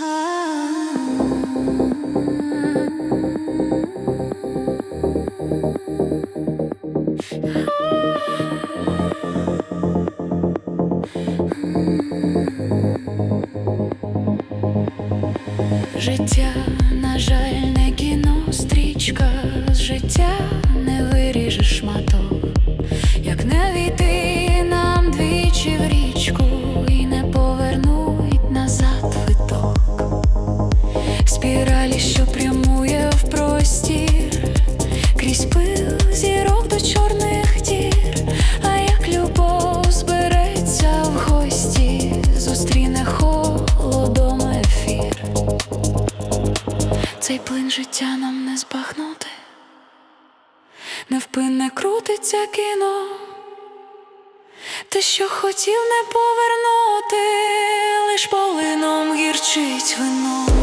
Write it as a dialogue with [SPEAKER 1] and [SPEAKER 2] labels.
[SPEAKER 1] Життя, на жаль, не кіно, стрічка Спіралі, що прямує в простір, крізь пил зірок до чорних дір, а як любов збереться в гості, зустріне холодом ефір. Цей плин життя нам не збагнути, невпинне крутиться кіно, те, що хотів не повернути, лиш полином гірчить вино.